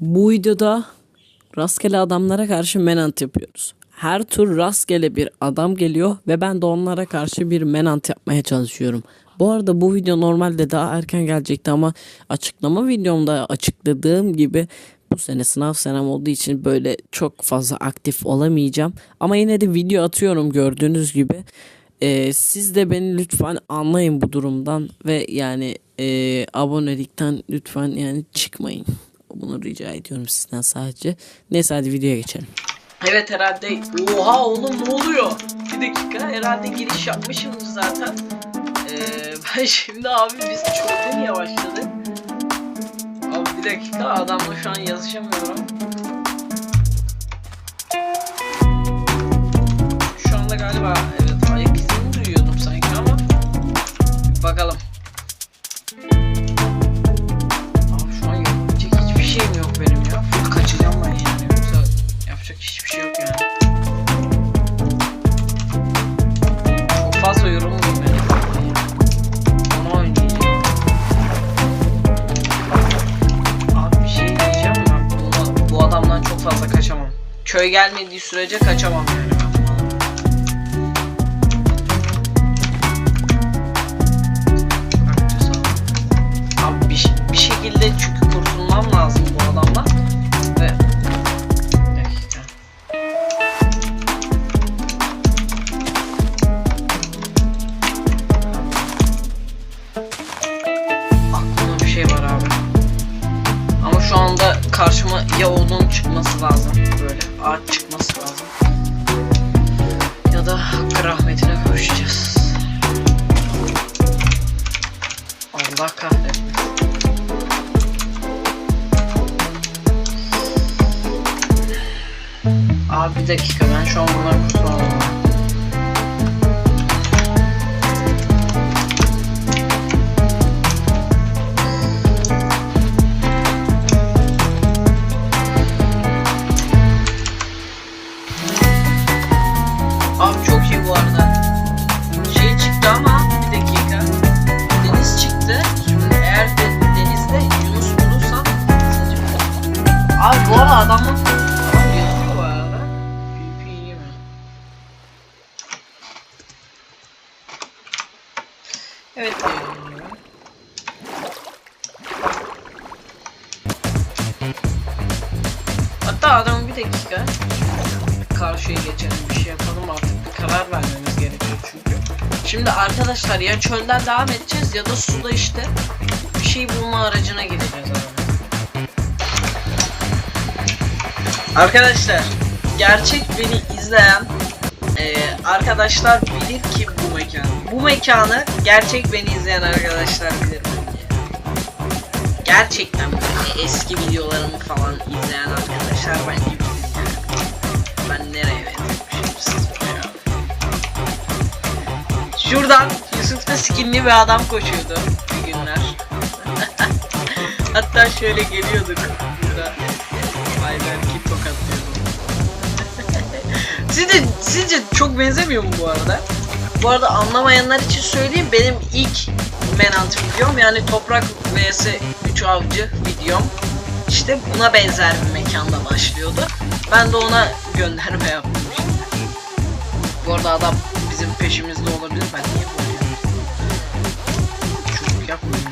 Bu videoda rastgele adamlara karşı menant yapıyoruz. Her tur rastgele bir adam geliyor ve ben de onlara karşı bir menant yapmaya çalışıyorum. Bu arada bu video normalde daha erken gelecekti ama açıklama videomda açıkladığım gibi bu sene sınav senem olduğu için böyle çok fazla aktif olamayacağım. Ama yine de video atıyorum gördüğünüz gibi. Ee, siz de beni lütfen anlayın bu durumdan ve yani e, abonelikten lütfen yani çıkmayın. Bunu rica ediyorum sizden sadece. Neyse hadi videoya geçelim. Evet herhalde oha oğlum ne oluyor? Bir dakika herhalde giriş yapmışımdır zaten. Ee, ben şimdi abi biz çok niye başladık? Abi bir dakika adamla şu an yazışamıyorum. Şu anda galiba gelmediği sürece kaçamam. yani odun çıkması lazım böyle ağaç çıkması lazım. Ya da hakkı rahmetine kavuşacağız. Allah kahretsin. Abi bir dakika ben şu an bunları kurtulamam. Evet. Hatta adam bir dakika karşıya geçelim bir şey yapalım artık bir karar vermemiz gerekiyor çünkü. Şimdi arkadaşlar ya çölden devam edeceğiz ya da suda işte bir şey bulma aracına gideceğiz abi. Arkadaşlar gerçek beni izleyen eee, arkadaşlar bilir ki bu mekan. Bu mekanı gerçek beni izleyen arkadaşlar bilir. Gerçekten böyle eski videolarımı falan izleyen arkadaşlar bence bilir. Ben nereye vermişim. Şuradan Yusuf'ta skinli bir adam koşuyordu bir günler. Hatta şöyle geliyorduk. Burada Ayberk'i tokatlıyordum. sizce, sizce çok benzemiyor mu bu arada? Bu arada anlamayanlar için söyleyeyim benim ilk Menant videom yani Toprak vs 3 Avcı videom işte buna benzer bir mekanda başlıyordu. Ben de ona gönderme yaptım şimdi. Bu arada adam bizim peşimizde olabilir ben niye böyle? Çocuk yapmayayım.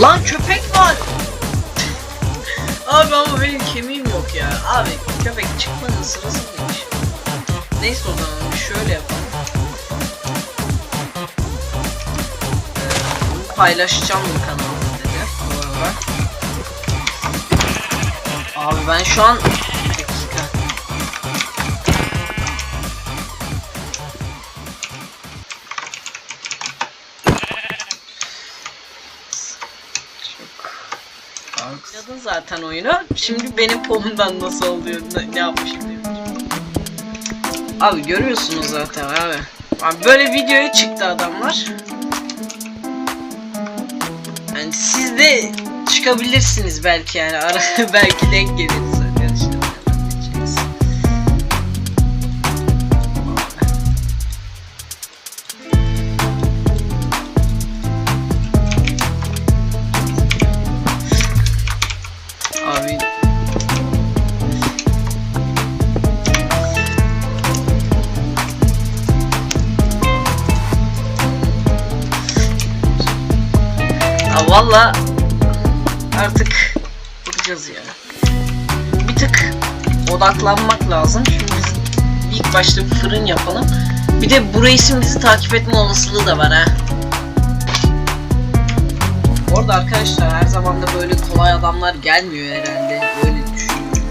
Lan köpek var. Abi ama benim kemiğim yok ya. Abi köpek çıkmanın sırası değilmiş. Neyse o zaman şöyle yapalım. Ee, paylaşacağım bu kanalda dedi. Bu arada. Abi ben şu an... Oynadın zaten oyunu. Şimdi benim pomumdan nasıl oluyor, ne, yapmışım diyor. Abi görüyorsunuz zaten abi. Abi böyle videoya çıktı adamlar. Yani siz de çıkabilirsiniz belki yani. Belki denk geliriz Bir tık odaklanmak lazım. Şimdi biz ilk başta bir fırın yapalım. Bir de bu reisin bizi takip etme olasılığı da var ha. Orada arkadaşlar her zaman da böyle kolay adamlar gelmiyor herhalde. Öyle düşünüyorum.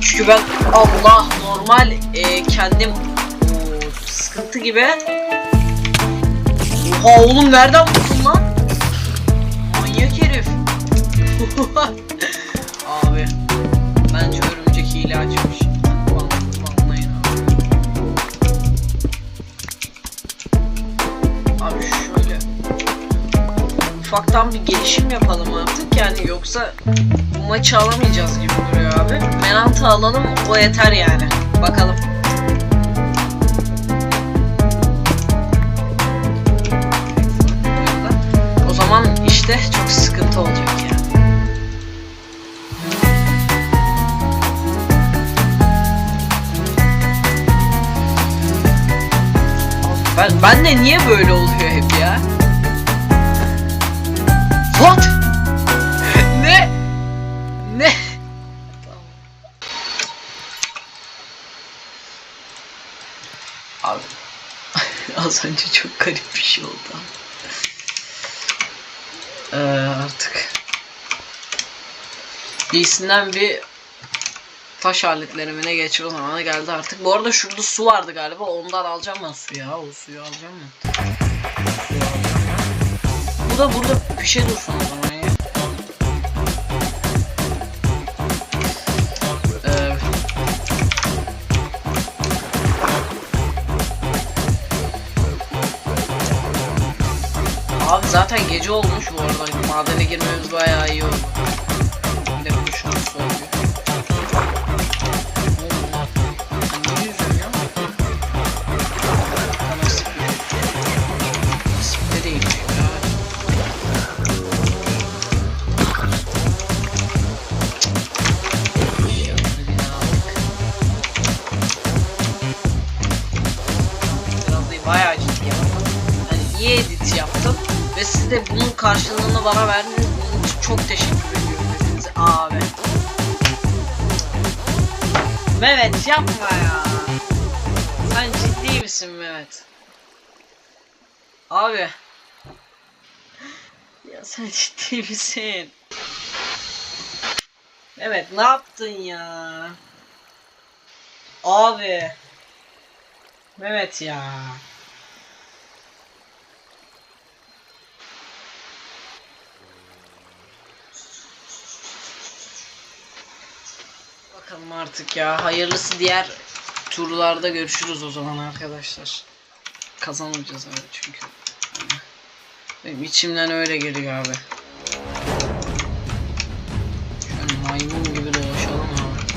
Çünkü ben Allah normal e, kendim sıkıntı gibi. Oha oğlum nereden buldun lan? Manyak herif. ufaktan bir gelişim yapalım artık yani yoksa maçı alamayacağız gibi duruyor abi. Menant'ı alalım o yeter yani. Bakalım. O zaman işte çok sıkıntı olacak yani. Ben, ben de niye böyle oluyor hep? What? ne? Ne? Abi az önce çok garip bir şey oldu. Ee, artık iyisinden bir taş aletlerimine geçme zamanı geldi artık. Bu arada şurada su vardı galiba. Ondan alacağım ben suyu ya. O suyu alacağım ben. Suyu alacağım ben. Bu da burada pişe dursun o zaman ya. Ee, Abi zaten gece olmuş bu arada. Madene girmemiz bayağı iyi oldu. Bana verdiniz. Bunun için çok teşekkür ediyorum hepinize. Abi. Mehmet yapma ya. Sen ciddi misin Mehmet? Abi. Ya sen ciddi misin? Evet ne yaptın ya? Abi. Mehmet ya. Bakalım artık ya. Hayırlısı diğer turlarda görüşürüz o zaman arkadaşlar. Kazanamayacağız öyle çünkü. Benim içimden öyle geliyor abi. Şöyle maymun gibi dolaşalım abi.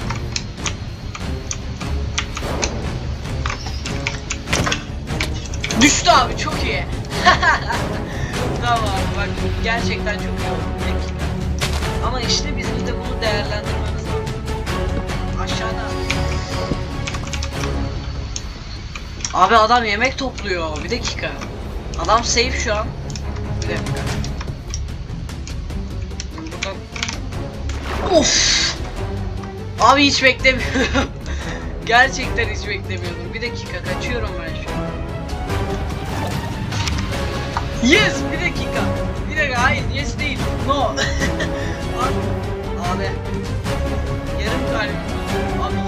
Düştü abi çok iyi. tamam bak gerçekten çok iyi. Ama işte bizim de bunu değerlendirmemiz Abi adam yemek topluyor. Bir dakika. Adam safe şu an. Bir dakika. Of. Abi hiç beklemiyorum. Gerçekten hiç beklemiyordum. Bir dakika kaçıyorum ben şu an. Yes bir dakika. Bir dakika hayır yes değil. No. abi. Yarım kalp. Abi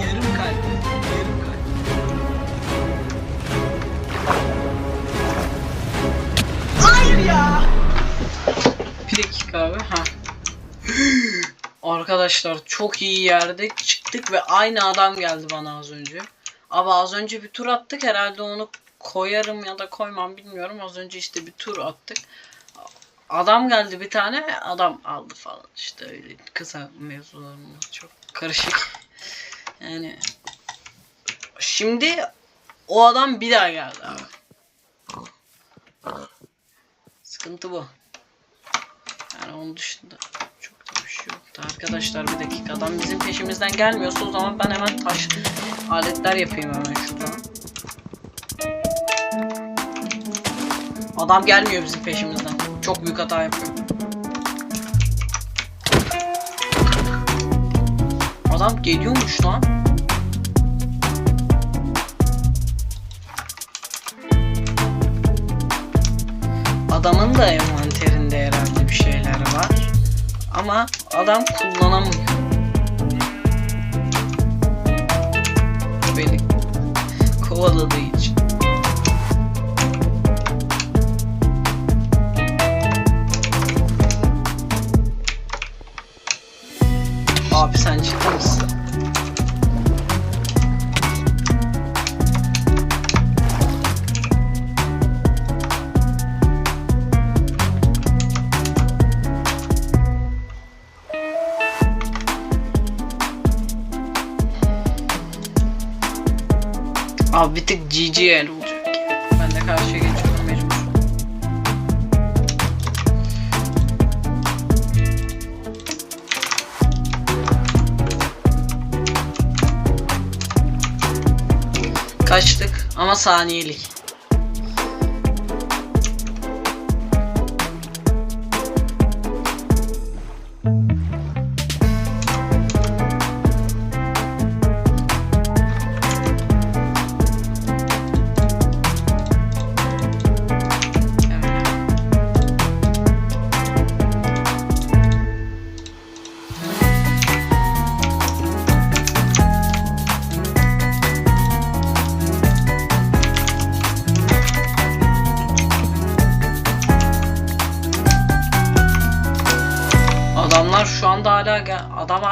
ya. Bir dakika abi. Ha. Arkadaşlar çok iyi yerde çıktık ve aynı adam geldi bana az önce. Abi az önce bir tur attık herhalde onu koyarım ya da koymam bilmiyorum. Az önce işte bir tur attık. Adam geldi bir tane adam aldı falan işte öyle kısa mevzularımız çok karışık. Yani şimdi o adam bir daha geldi abi. Sıkıntı bu. Yani onun dışında çok da bir şey yok. Arkadaşlar bir dakika adam bizim peşimizden gelmiyorsa o zaman ben hemen taş aletler yapayım hemen şuradan. Adam gelmiyor bizim peşimizden. Çok büyük hata yapıyorum. Adam geliyormuş lan. Adamın da envanterinde herhalde bir şeyler var. Ama adam kullanamıyor. Beni kovaladığı için. Bir tık GG el olacak. Ben de karşıya geçiyorum mecbur. Kaçtık ama saniyelik.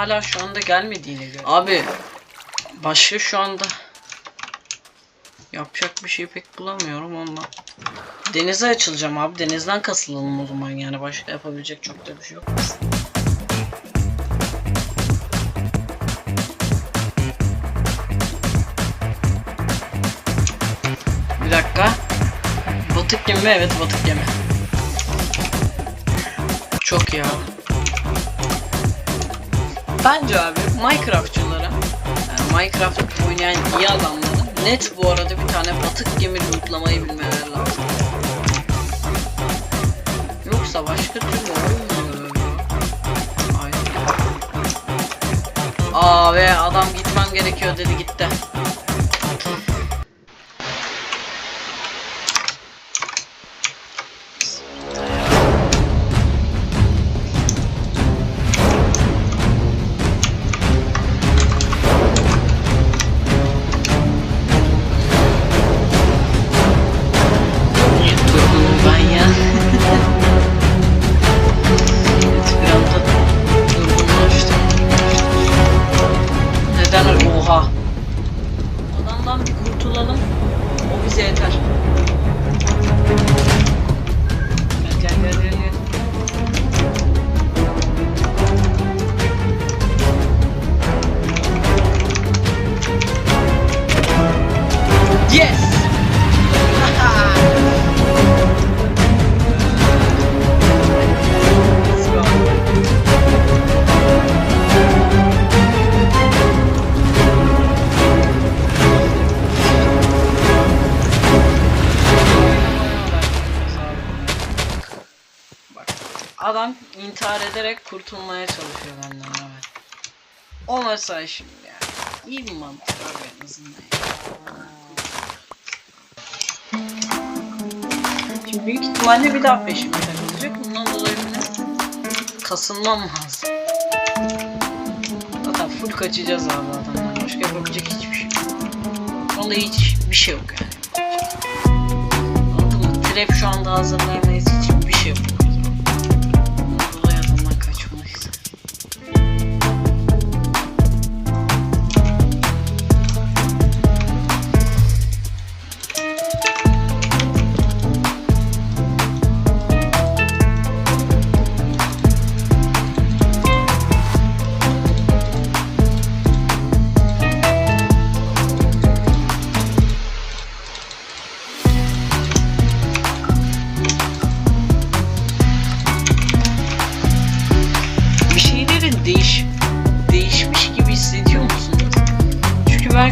Hala şu anda gelmediğine göre. Abi başka şu anda yapacak bir şey pek bulamıyorum ondan. Denize açılacağım abi. Denizden kasılalım o zaman yani başka yapabilecek çok da bir şey yok. Bir dakika. Batık gemi mi? Evet batık gemi. Çok ya. Bence abi Minecraftçılara Minecraft oynayan iyi adamların net bu arada bir tane batık gemi lootlamayı bilmeleri lazım. Yoksa başka türlü olmuyor. Aa ve adam gitmem gerekiyor dedi gitti. Mesela şimdi yani. İyi bir mantık abi en azından. ya. Şimdi büyük ihtimalle bir daha peşime takılacak. Bundan dolayı benim kasılmam lazım. Zaten full kaçacağız abi adamdan. Başka yapabilecek hiçbir şey yok. Onda hiçbir şey yok yani. Anladın? Trap şu anda hazırlayamayız. Hiçbir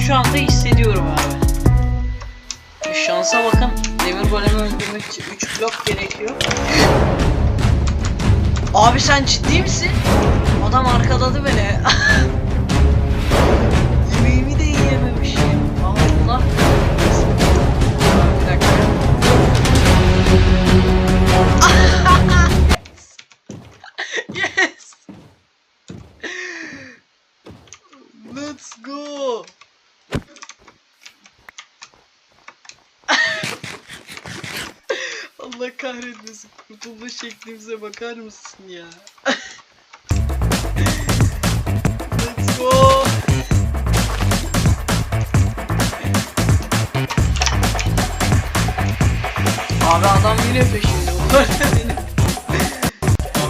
şu anda hissediyorum abi. Şansa bakın. Demir golemi öldürmek için 3 blok gerekiyor. Abi sen ciddi misin? Adam arkaladı beni. Kurtulma şeklimize bakar mısın ya? Let's go. Abi adam yine benim.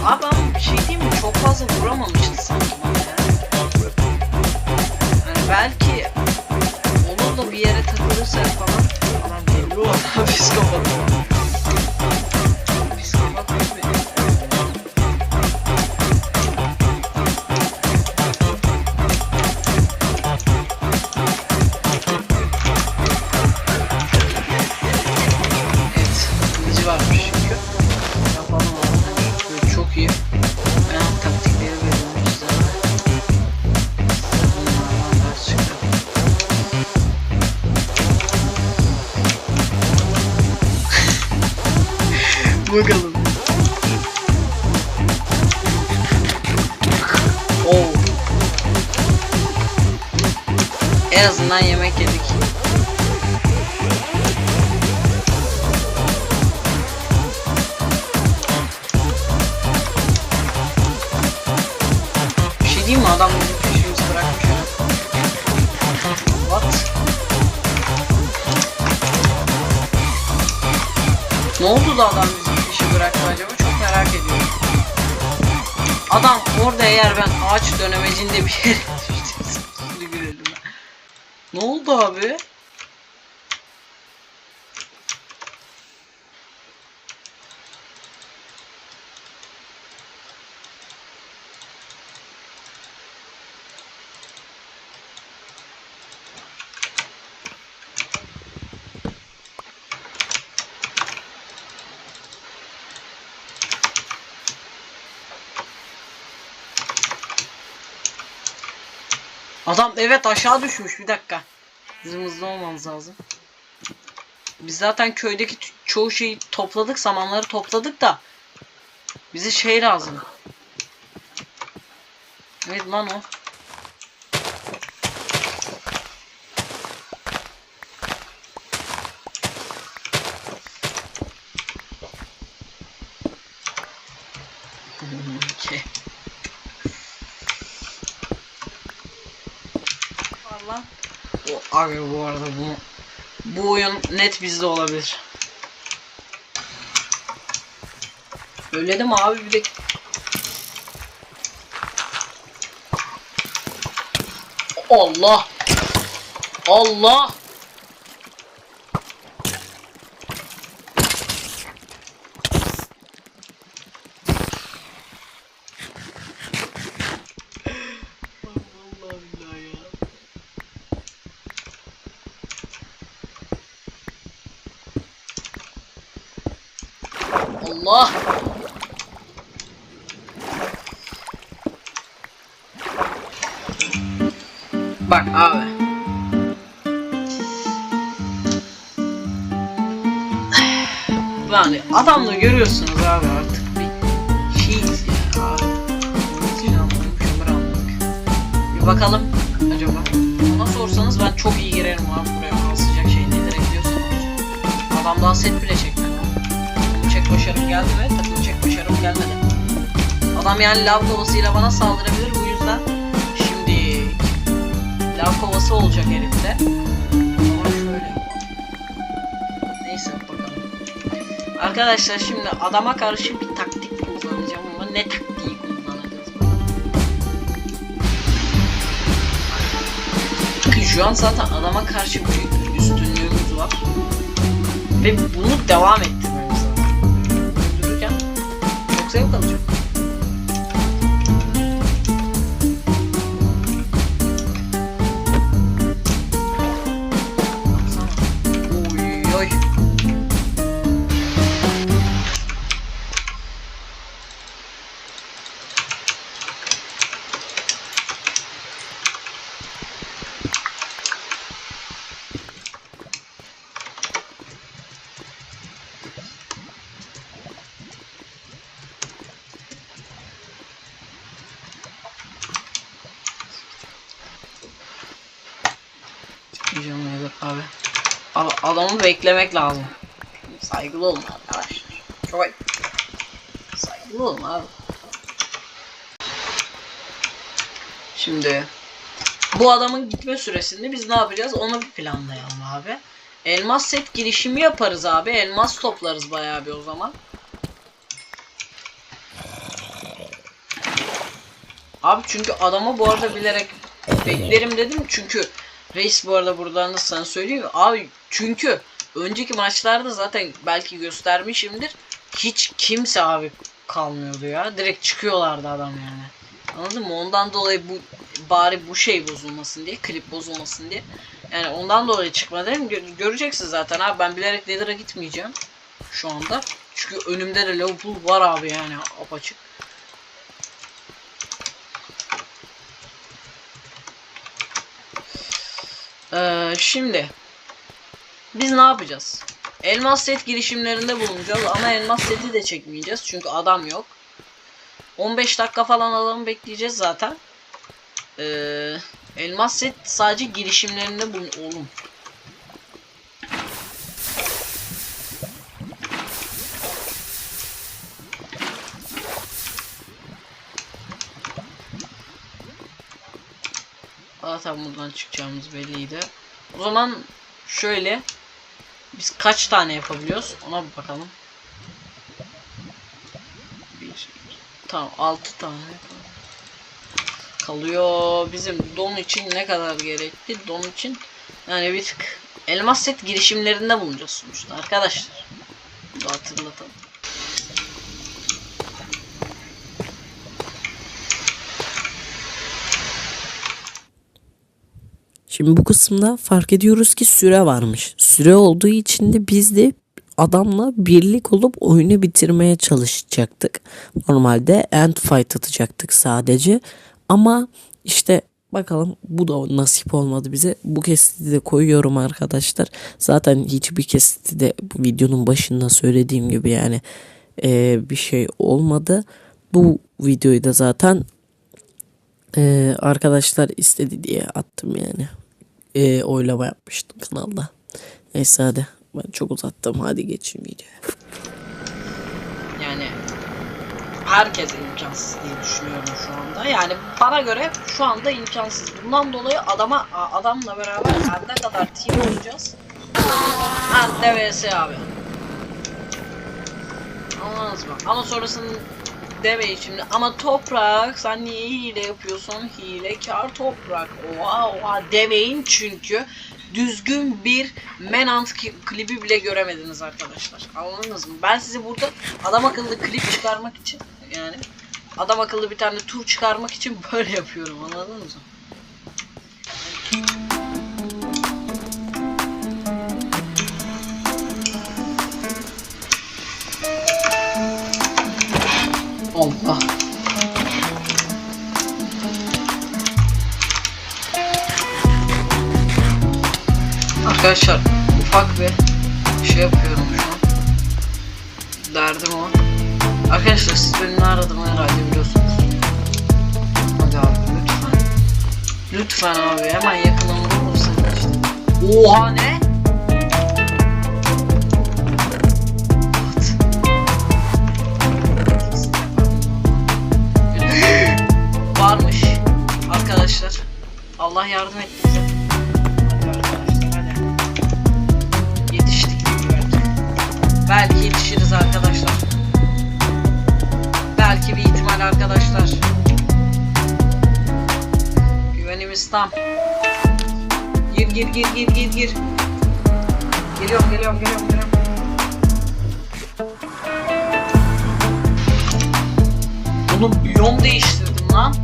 Abi ama bir şey diyeyim mi? Çok fazla vuramamıştı sanki bana ya. Hani belki olur da bir yere takılırsa falan adam geliyor. Psikopat. Psikopat En azından yemek yedik. Bir şey diyeyim mi? Adam bizim peşimizi bırakmış. What? Ne oldu da adam bizim peşi bıraktı acaba? Çok merak ediyorum. Adam orada eğer ben ağaç dönemecinde bir yere düştüysem şimdi gülelim ben. Ne oldu abi? Adam evet aşağı düşmüş bir dakika. Bizim hızlı olmamız lazım. Biz zaten köydeki çoğu şeyi topladık, samanları topladık da bize şey lazım. Evet lan o. Okey. var lan. O abi bu arada bu bu oyun net bizde olabilir. Öyle de mi abi bir de. Allah! Allah billahi ya. Allah. Bak abi. Yani adamla görüyorsunuz abi artık bir şeyiz ya abi. Bütün anladık. Bir bakalım acaba. Ona sorsanız ben çok iyi girerim abi buraya sıcak şey nelere gidiyorsanız. Adam daha set bile çekmedi. Çek başarım geldi ve takım çek başarım gelmedi. Adam yani lav kovasıyla bana saldırabilir bu yüzden lav kovası olacak şöyle Neyse bakalım. Arkadaşlar şimdi adama karşı bir taktik kullanacağım ama ne taktiği kullanacağız. Bakın şu an zaten adama karşı büyük bir üstünlüğümüz var. Ve bunu devam ettirmemiz lazım. Öldürürken çok zevk alacağım. Adamı beklemek lazım. Saygılı olun arkadaşlar. Oy. Saygılı olun abi. Şimdi bu adamın gitme süresinde biz ne yapacağız onu bir planlayalım abi. Elmas set girişimi yaparız abi. Elmas toplarız bayağı bir o zaman. Abi çünkü adama bu arada bilerek beklerim dedim çünkü reis bu arada buradan da sana söyleyeyim. Abi çünkü önceki maçlarda zaten belki göstermişimdir. Hiç kimse abi kalmıyordu ya. Direkt çıkıyorlardı adam yani. Anladın mı? Ondan dolayı bu bari bu şey bozulmasın diye, klip bozulmasın diye. Yani ondan dolayı çıkma dedim. Gö- göreceksin zaten abi. Ben bilerek Nether'a gitmeyeceğim. Şu anda. Çünkü önümde de Liverpool var abi yani apaçık. Ee, şimdi biz ne yapacağız? Elmas set girişimlerinde bulunacağız ama elmas seti de çekmeyeceğiz çünkü adam yok. 15 dakika falan adamı bekleyeceğiz zaten. Ee, elmas set sadece girişimlerinde bulun oğlum. Zaten buradan çıkacağımız belliydi. O zaman şöyle biz kaç tane yapabiliyoruz ona bir bakalım. Tamam 6 tane kalıyor. Bizim don için ne kadar gerekli? Don için yani bir tık elmas set girişimlerinde bulunacağız sonuçta arkadaşlar. Bunu hatırlatalım. Şimdi bu kısımda fark ediyoruz ki süre varmış. Süre olduğu için de biz de adamla birlik olup oyunu bitirmeye çalışacaktık. Normalde end fight atacaktık sadece. Ama işte bakalım bu da nasip olmadı bize. Bu kesiti de koyuyorum arkadaşlar. Zaten hiçbir kesiti de videonun başında söylediğim gibi yani eee, bir şey olmadı. Bu videoyu da zaten eee, arkadaşlar istedi diye attım yani e, oylama yapmıştım kanalda. Neyse hadi ben çok uzattım hadi geçeyim videoya. Yani herkese imkansız diye düşünüyorum şu anda. Yani bana göre şu anda imkansız. Bundan dolayı adama adamla beraber ne kadar team olacağız. Ha DVS abi. Anladınız mı? Ama sonrasında demeyin şimdi. Ama toprak sen niye hile yapıyorsun? Hilekar toprak. Oha oha demeyin çünkü düzgün bir Menant klibi bile göremediniz arkadaşlar. Anladınız mı? Ben size burada adam akıllı klip çıkarmak için yani adam akıllı bir tane tur çıkarmak için böyle yapıyorum anladınız mı? Arkadaşlar ufak bir şey yapıyorum şu an. Derdim o. Arkadaşlar siz beni aradığımı herhalde biliyorsunuz. Hadi abi lütfen. Lütfen abi hemen yakınımda olursa işte. Oha ne? Güvenimiz tam. Gir gir gir gir gir gir. Geliyorum geliyorum geliyorum geliyorum. Oğlum biyom değiştirdim lan.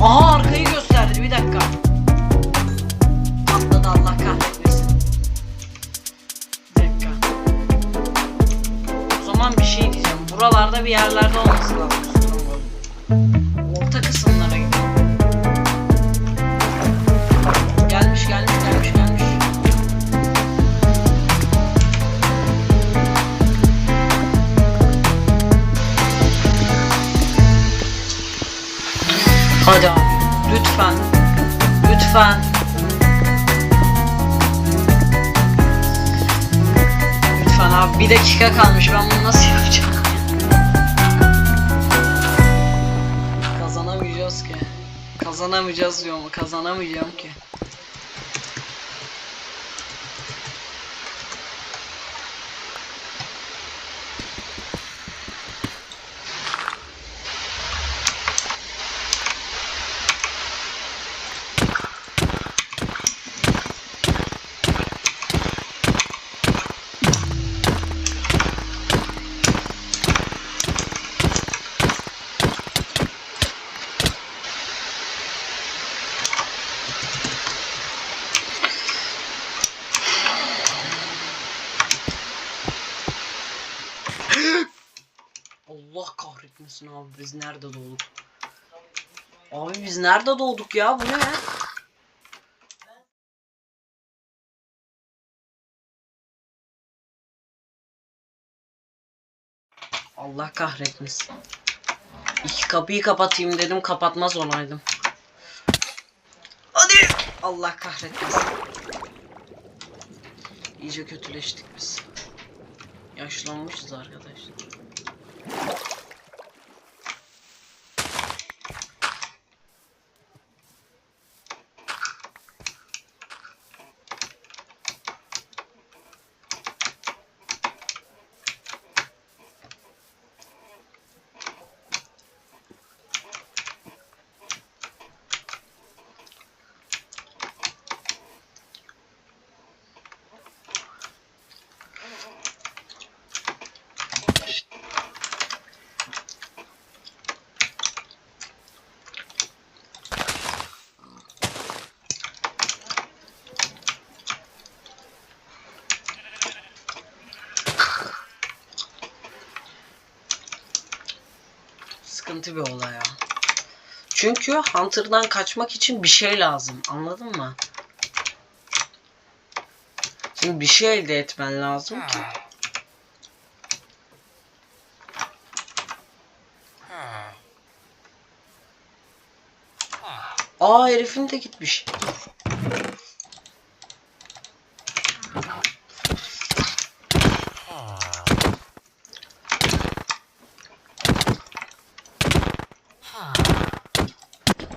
Aha arkayı gösterdi bir dakika. Atladı Allah kahretmesin. Bir dakika. O zaman bir şey diyeceğim. Buralarda bir yerlerde olması ya. Bir dakika kalmış. Ben bunu nasıl yapacağım? Kazanamayacağız ki. Kazanamayacağız diyorum. Kazanamayacağım ki. Allah kahretmesin abi biz nerede doğduk? Abi biz nerede doğduk ya bu ne? Allah kahretmesin. İki kapıyı kapatayım dedim kapatmaz olaydım. Hadi. Allah kahretmesin. İyice kötüleştik biz. Yaşlanmışız arkadaşlar. Sıkıntı bir olay ya. Çünkü Hunter'dan kaçmak için bir şey lazım. Anladın mı? Şimdi bir şey elde etmen lazım ki. Aa herifin de gitmiş.